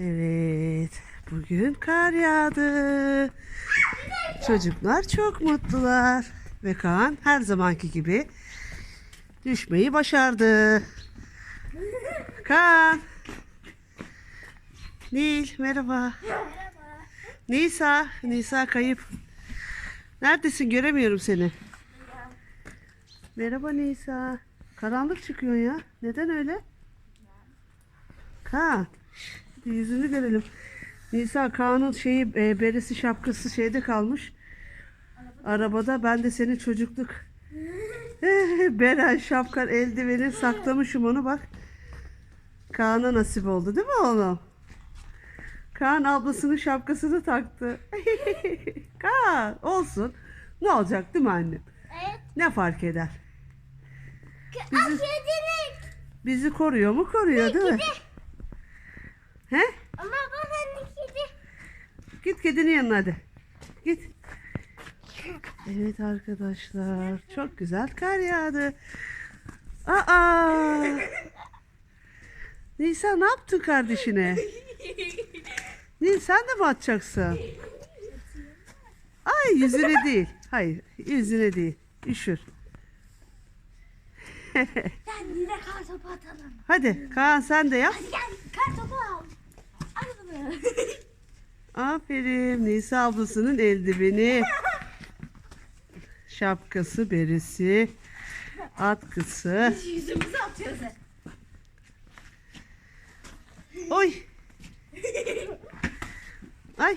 Evet, bugün kar yağdı. Çocuklar çok mutlular. Ve Kaan her zamanki gibi düşmeyi başardı. Kaan. Nil, merhaba. Nisa, Nisa kayıp. Neredesin? Göremiyorum seni. Merhaba Nisa. Karanlık çıkıyor ya. Neden öyle? Kaan. Yüzünü görelim. Nisa Kaan'ın şeyi e, beresi şapkası şeyde kalmış. Arabada ben de senin çocukluk beren şapkan eldiveni saklamışım onu bak. Kaan'a nasip oldu değil mi oğlum? Kaan ablasının şapkasını taktı. Kaan olsun. Ne olacak değil mi annem? Evet. Ne fark eder? Bizi... Bizi koruyor mu? Koruyor değil mi? He? Ama bana kedi. Git kedinin yanına hadi. Git. Evet arkadaşlar. Çok güzel kar yağdı. Aa! Nisa ne yaptın kardeşine? Nil sen de mi atacaksın? Ay yüzüne değil. Hayır yüzüne değil. Üşür. Sen yine kar topu atalım. Hadi Kaan sen de yap. Hadi gel kar topu. Aferin. Nisa ablasının eldiveni. Şapkası, beresi, atkısı. Yüzümüzü atıyoruz. Oy. Ay.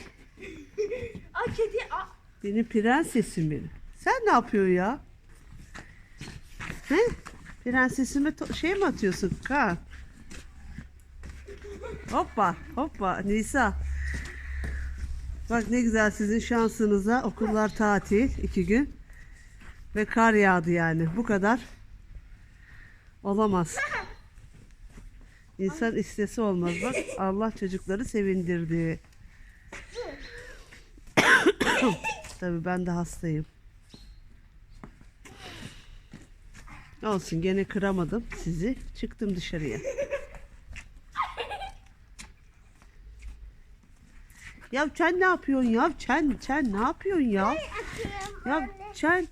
Aa kedi. Aa. Benim prensesim benim. Sen ne yapıyorsun ya? He? Prensesime şey mi atıyorsun? Kaan. Hoppa, hoppa. Nisa. Bak ne güzel sizin şansınıza. Okullar tatil iki gün. Ve kar yağdı yani. Bu kadar. Olamaz. İnsan istesi olmaz. Bak Allah çocukları sevindirdi. Tabii ben de hastayım. Olsun gene kıramadım sizi. Çıktım dışarıya. Ya Çen ne yapıyorsun ya? Çen, Çen ne yapıyorsun ya? Ya Çen,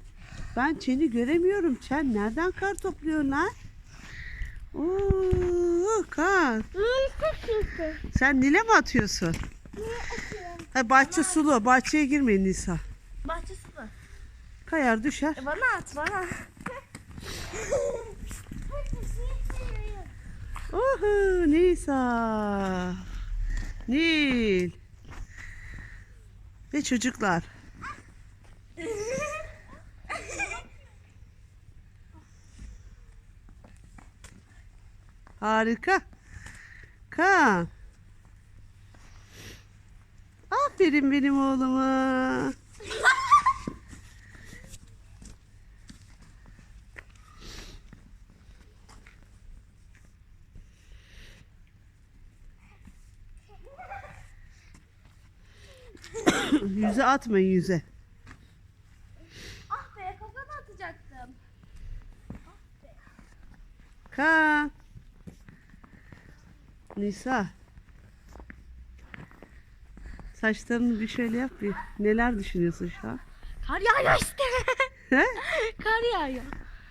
ben Çen'i göremiyorum. Çen nereden kar topluyorsun lan? Oo, kar. Sen Nil'e mi atıyorsun? Ha, bahçe sulu. Bahçeye girmeyin Nisa. Bahçesi mi? Kayar düşer. E bana at bana. Oho Nisa. Nil. Ve çocuklar. Harika. Kaan. Aferin benim oğluma. yüze atmayın yüze. ah be kafana atacaktım. Kaan. Nisa. Saçlarını bir şöyle yap bir. Neler düşünüyorsun şu an? Kar yağıyor işte. He? Kar yağıyor.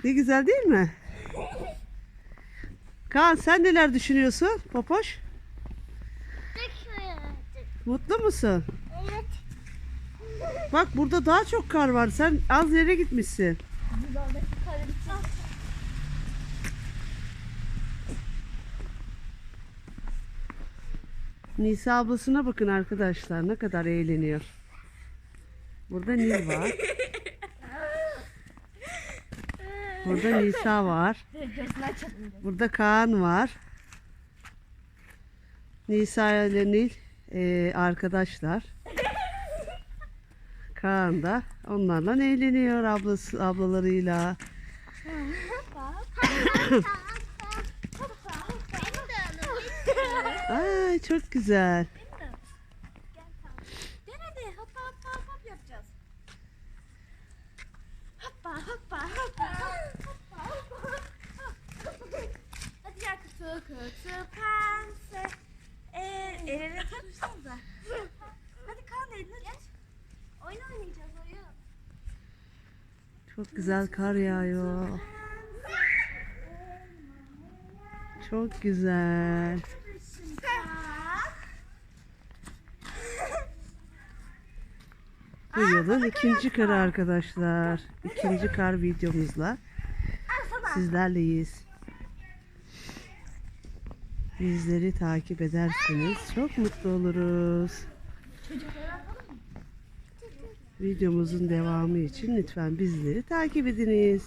Ne güzel değil mi? Kaan sen neler düşünüyorsun? Popoş. Mutlu musun? Evet. Bak burada daha çok kar var. Sen az yere gitmişsin. Nisa ablasına bakın arkadaşlar. Ne kadar eğleniyor. Burada Nil var. Burada Nisa var. Burada Kaan var. Nisa ile Nil eee, arkadaşlar. Kaan da onlarla eğleniyor ablası ablalarıyla. Ay çok güzel. Hadi hoppa hoppa hoppa yapacağız. Hoppa hoppa hoppa hoppa hoppa. Hadi gel kutu kutu pense. Ee, El ele tutuşsanıza. Hadi Kaan elini tut. Oyun oynayacağız oyun. Çok güzel kar yağıyor. Çok güzel. Bu yılın ikinci karı arkadaşlar. İkinci kar videomuzla sizlerleyiz. Bizleri takip ederseniz çok mutlu oluruz. Videomuzun devamı için lütfen bizleri takip ediniz.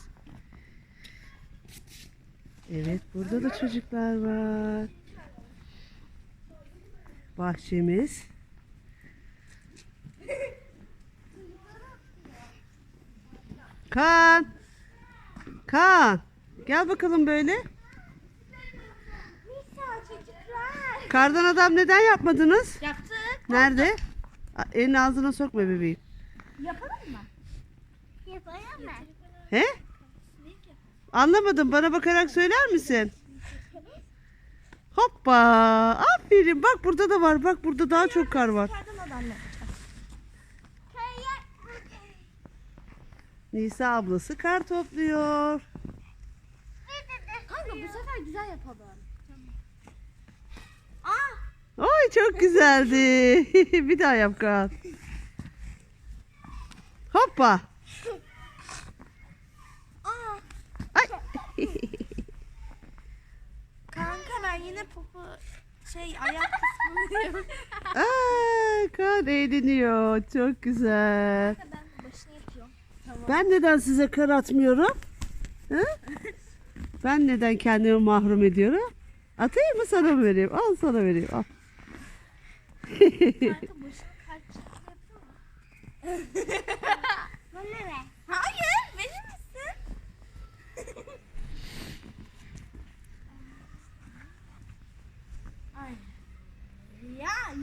Evet, burada da çocuklar var. Bahçemiz. Kaan. Kaan. Gel bakalım böyle. Kardan adam neden yapmadınız? Yaptık. Nerede? Elini ağzına sokma bebeğim. Yapalım mı? Yapalım mı? He? Anlamadım. Bana bakarak söyler misin? Hoppa. Aferin. Bak burada da var. Bak burada daha çok kar var. Nisa ablası kar topluyor. Kanka bu sefer güzel yapalım. Aa! Oy çok güzeldi. Bir daha yap Kaan. Hoppa. Ay. Kanka ben yine popo şey ayak kısmını yapıyorum. Aa, Kaan eğleniyor. Çok güzel. ben başını yapıyorum. Tamam. Ben neden size kar atmıyorum? Hı? Ben neden kendimi mahrum ediyorum? Atayım mı sana mı vereyim? Al sana vereyim. Al. Kanka başını kalp yapıyor mu? Bana ver. Hayır verir misin? Ay. Yay.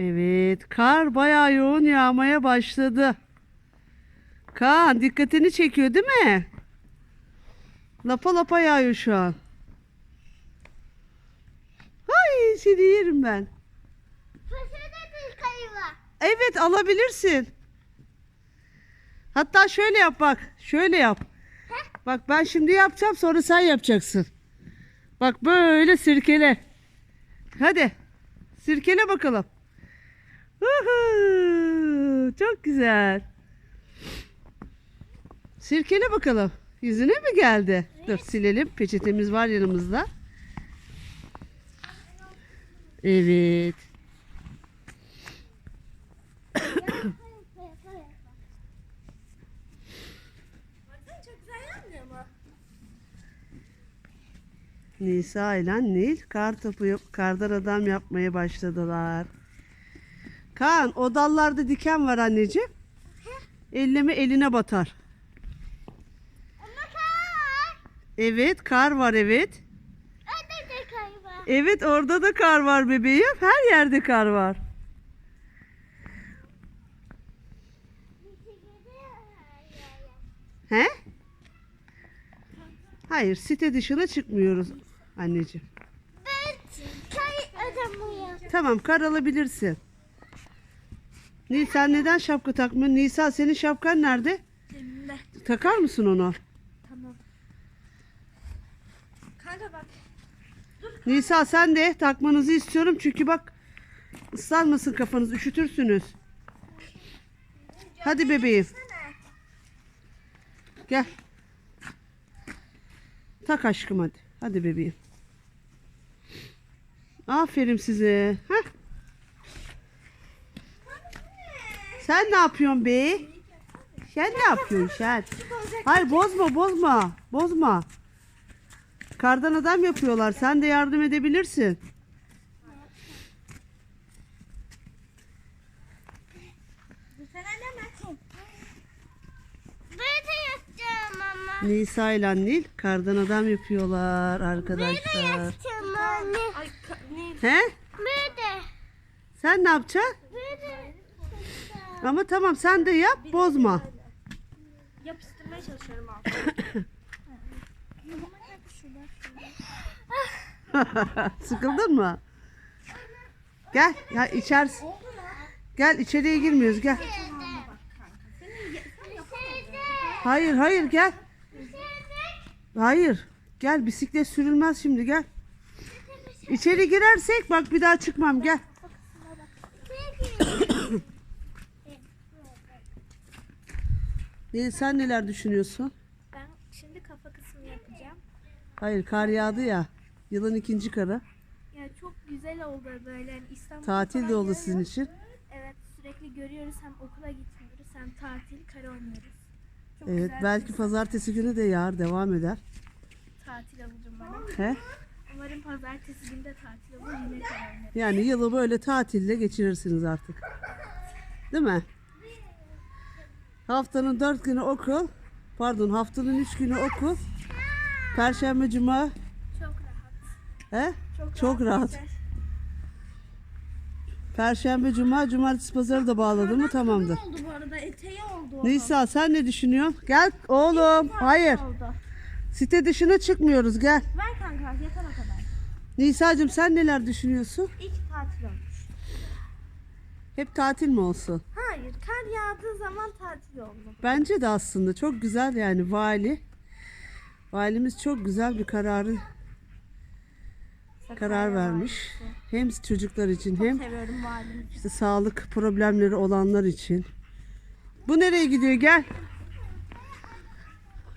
Evet, kar bayağı yoğun yağmaya başladı. Kaan dikkatini çekiyor değil mi? Lapa lapa yağıyor şu an. Ay seni yerim ben. Evet alabilirsin. Hatta şöyle yap bak. Şöyle yap. Bak ben şimdi yapacağım sonra sen yapacaksın. Bak böyle sirkele. Hadi. Sirkele bakalım. Çok güzel. Sirkele bakalım. Yüzüne mi geldi? Dur silelim. Peçetemiz var yanımızda. Evet. Nisa ile Nil kar topu kardan adam yapmaya başladılar. Kaan o dallarda diken var anneciğim. Elleme eline batar. Evet kar var evet. Orada da kar var. Evet orada da kar var bebeğim. Her yerde kar var. He? Hayır site dışına çıkmıyoruz anneciğim. Ben kar adamıyım. Tamam kar alabilirsin. Nil sen neden şapka takmıyorsun? Nisa senin şapkan nerede? Elimde. Takar mısın onu? Tamam. Kanka bak. Nisa sen de takmanızı istiyorum çünkü bak ıslanmasın kafanız üşütürsünüz. Hadi bebeğim gel. Tak aşkım hadi. Hadi bebeğim. Aferin size. Heh. Sen ne yapıyorsun be? Sen ne yapıyorsun sen? Hayır bozma bozma. Bozma. Kardan adam yapıyorlar. Sen de yardım edebilirsin. Böyle. Nisa ile Nil kardan adam yapıyorlar arkadaşlar. ne? He? Böyle. Sen ne yapacaksın? Böyle. Ama tamam sen de yap bozma. Yapıştırma çıkmaya çalışıyorum altına. Sıkıldın mı? Gel, ya içerisi. Gel içeriye girmiyoruz gel. Hayır hayır gel. Hayır. Gel bisiklet sürülmez şimdi gel. İçeri girersek bak bir daha çıkmam gel. Nil sen neler düşünüyorsun? Ben şimdi kafa kısmını yapacağım. Hayır kar yağdı ya. Yılın ikinci karı. Ya çok güzel oldu böyle. Yani İstanbul'da Tatil de oldu sizin için. Evet sürekli görüyoruz hem okula gitmiyoruz hem tatil kare oynuyoruz. Çok Evet güzel belki pazartesi günü de yağar devam eder. tatil alacağım bana. He? Umarım pazartesi günü de tatil olur yine oynarız. Yani yılı böyle tatille geçirirsiniz artık. Değil mi? Haftanın dört günü okul. Pardon haftanın üç günü okul. Perşembe, cuma. Çok rahat. He? Çok, Çok rahat. Perşembe, cuma, cumartesi, pazarı da bağladın mı tamamdır. oldu bu arada eteği oldu. Nisa sen ne düşünüyorsun? Gel oğlum. Hayır. Oldu. Site dışına çıkmıyoruz gel. Ver kanka yatana kadar. Nisa'cığım sen neler düşünüyorsun? İlk tatil olmuş. Hep tatil mi olsun? Hayır kar yağdığı zaman tatil oldu. Bence de aslında çok güzel yani vali. Valimiz çok güzel bir kararı karar vermiş. Hem çocuklar için hem Seviyorum valimi. işte sağlık problemleri olanlar için. Bu nereye gidiyor gel.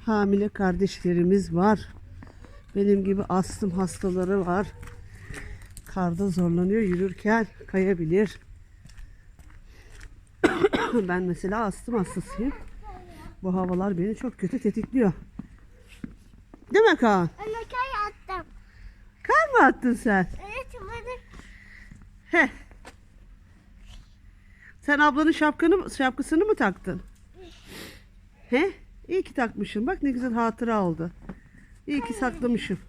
Hamile kardeşlerimiz var. Benim gibi astım hastaları var. Karda zorlanıyor yürürken kayabilir. ben mesela astım hastasıyım. Bu havalar beni çok kötü tetikliyor. Değil mi Kaan? Anne kar attım. Kar mı attın sen? Evet bana He. Sen ablanın şapkanı, şapkasını mı taktın? He? İyi ki takmışım. Bak ne güzel hatıra oldu. İyi ki saklamışım.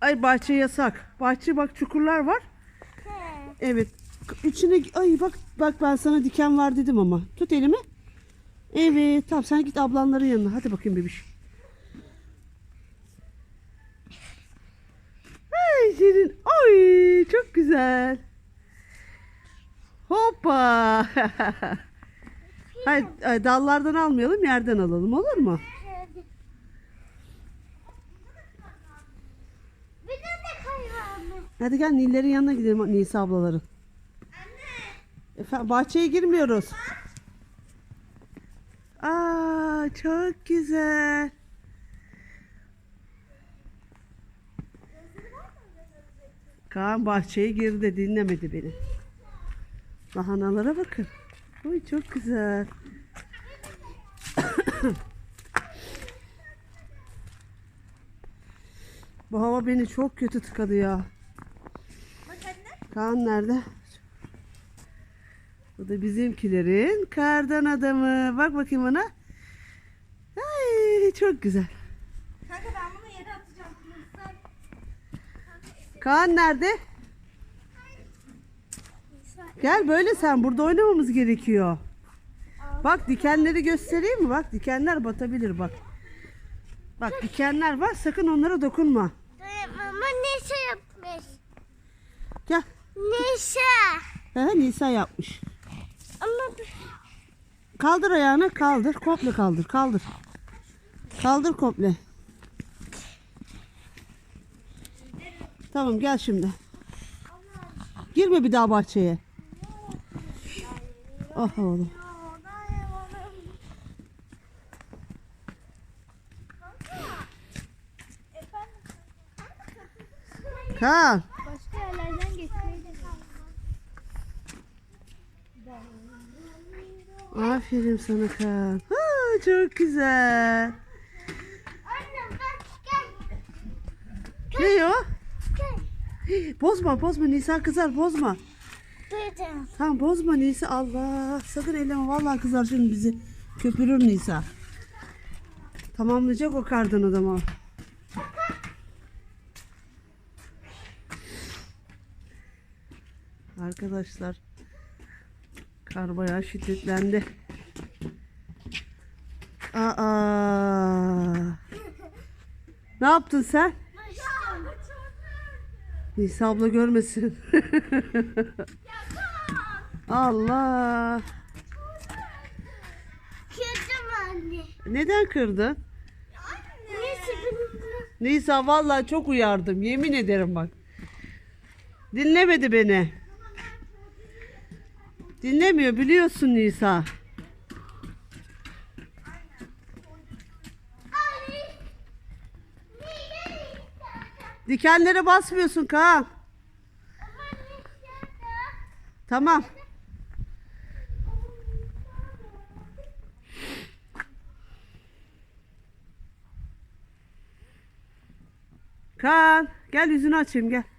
Ay bahçe yasak. Bahçe bak çukurlar var. Evet. İçine ay bak bak ben sana diken var dedim ama. Tut elimi. Evet tamam sen git ablanların yanına. Hadi bakayım bebiş. Ay senin. Ay çok güzel. Hoppa. Hayır ay, dallardan almayalım yerden alalım olur mu? Hadi gel Nil'lerin yanına gidelim Nisa ablaların. Efendim bahçeye girmiyoruz. Aa çok güzel. Kaan bahçeye girdi dinlemedi beni. Lahanalara bakın. Oy çok güzel. Bu hava beni çok kötü tıkadı ya. Kaan nerede? Bu da bizimkilerin kardan adamı. Bak bakayım ona. Ay çok güzel. Kanka ben bunu yere atacağım. Kaan nerede? Gel böyle sen burada oynamamız gerekiyor. Bak dikenleri göstereyim mi? Bak dikenler batabilir bak. Bak dikenler var sakın onlara dokunma. Mama Nisa yapmış. Gel. Nisa. He, Nisa yapmış. Ama Kaldır ayağını kaldır. Komple kaldır kaldır. Kaldır komple. Tamam gel şimdi. Girme bir daha bahçeye. Oh oğlum. Kaan. Aferin sana Kaan. Ha, çok güzel. Anne bak gel. Ne o? Gel. Bozma bozma Nisa kızar bozma. Tamam bozma Nisa Allah. Sakın elleme vallahi kızar şimdi bizi. Köpürür Nisa. Tamamlayacak o kardan adamı. Arkadaşlar kar bayağı şiddetlendi. Aa. Ne yaptın sen? Nisa abla görmesin. Allah. Kırdım anne. Neden kırdın? Nisa vallahi çok uyardım. Yemin ederim bak. Dinlemedi beni. Dinlemiyor biliyorsun Nisa. Dikenlere basmıyorsun Kaan. Tamam. Kaan gel yüzünü açayım gel.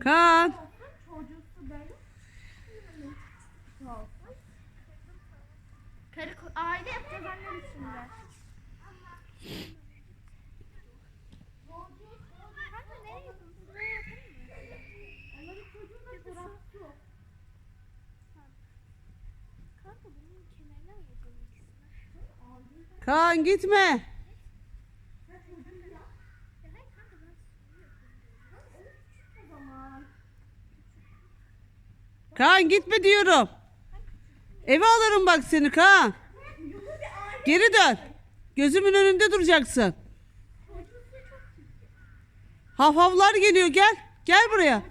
Kaan. Karı aile yapacağız annem şimdi. Kanka nereye yapalım? Buraya yapalım mı? Onların çocuğun da fotoğrafı yok. Kanka bunun kenarına mı yapalım ikisini? Kaan gitme. Ya hayır kanka ben o zaman. Kaan gitme diyorum. Eve alırım bak seni Kaan. Geri dön. Gözümün önünde duracaksın. Havhavlar geliyor gel. Gel buraya.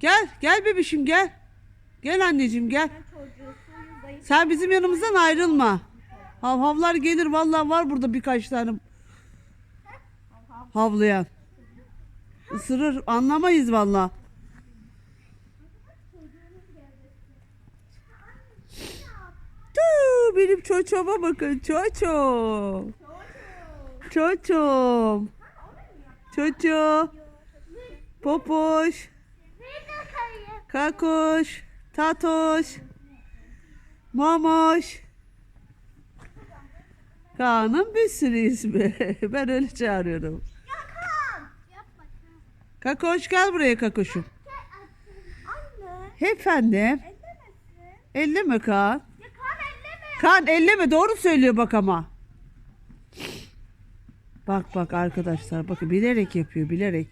Gel gel bebişim gel. Gel anneciğim gel. Sen bizim yanımızdan ayrılma. Havhavlar gelir vallahi var burada birkaç tane havlayan. Isırır anlamayız vallahi. Benim çoçoma bakın çoçom. Çoçom. Çoço. Popoş. Kakoş. Tatoş. Mamoş. Kaan'ın bir sürü ismi. Ben öyle çağırıyorum. Kakoş gel buraya kakoşum. Efendim. Ellemesin. Elleme Kaan. Kaan elleme doğru söylüyor bak ama. Bak bak arkadaşlar bakın bilerek yapıyor bilerek.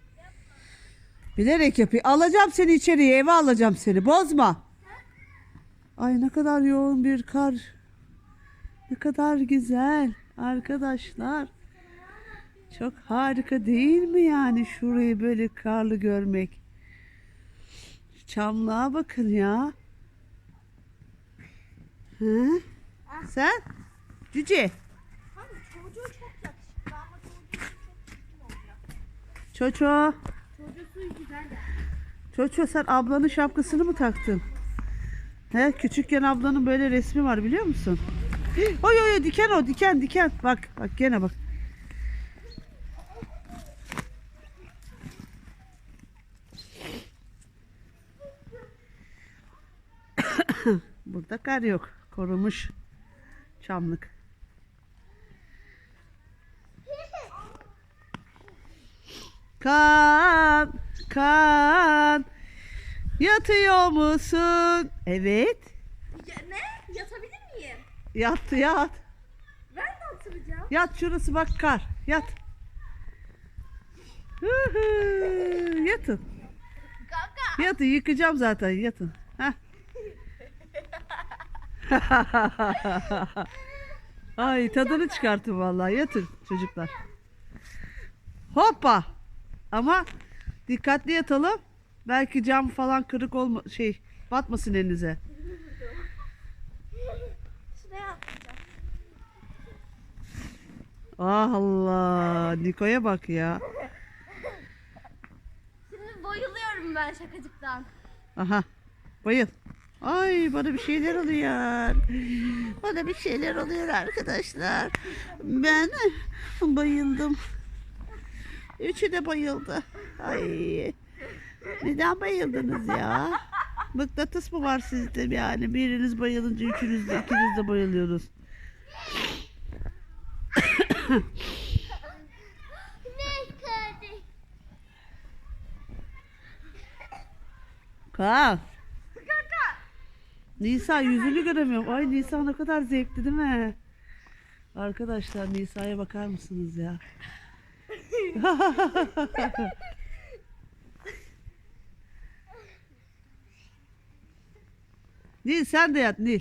Bilerek yapıyor. Alacağım seni içeriye eve alacağım seni bozma. Ay ne kadar yoğun bir kar. Ne kadar güzel arkadaşlar. Çok harika değil mi yani şurayı böyle karlı görmek. Çamlığa bakın ya. Hı? Sen? Cüce. Kanka çocuğu çok yakışıklı ama çocuğu çok çirkin oluyor. Çoço. Çocuğu güzel de. Çoço sen ablanın şapkasını mı taktın? He, küçükken ablanın böyle resmi var biliyor musun? Oy oy oy diken o diken diken. Bak bak gene bak. Burada kar yok. Korumuş çamlık. Kan, kan. Yatıyor musun? Evet. Ya, ne? Yatabilir miyim? Yat, yat. Ben de oturacağım. Yat şurası bak kar. Yat. Hı hı, Yatın. Kanka. Yatın yıkacağım zaten yatın. Ay tadını çıkartın vallahi yatın çocuklar. Hoppa. Ama dikkatli yatalım. Belki cam falan kırık olma şey batmasın elinize. Ah Allah. Niko'ya bak ya. Şimdi bayılıyorum ben şakacıktan. Aha. Bayıl. Ay bana bir şeyler oluyor. Bana bir şeyler oluyor arkadaşlar. Ben bayıldım. Üçü de bayıldı. Ay. Neden bayıldınız ya? Mıknatıs mı var sizde yani? Biriniz bayılınca üçünüz de ikiniz de bayılıyorsunuz. Kalk. Nisa yüzünü göremiyorum. Ay Nisa ne kadar zevkli değil mi? Arkadaşlar Nisa'ya bakar mısınız ya? Nil sen de yat Nil.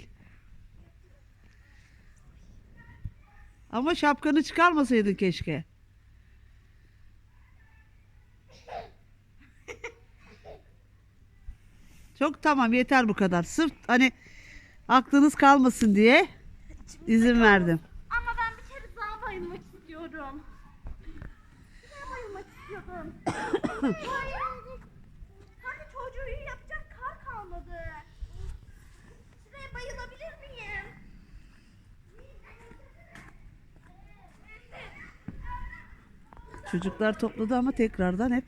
Ama şapkanı çıkarmasaydın keşke. Çok tamam yeter bu kadar. Sırf hani aklınız kalmasın diye izin verdim. Ama ben bir kere daha bayılmak istiyorum. Bir daha bayılmak istiyordum. Hayır. Sanki çocuğu yapacak kar kalmadı. Şuraya bayılabilir miyim? Çocuklar topladı ama tekrardan hep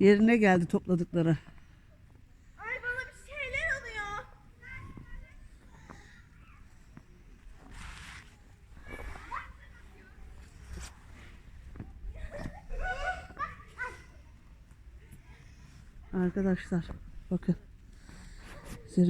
yerine geldi topladıkları. Ay bana bir şeyler oluyor. Arkadaşlar bakın.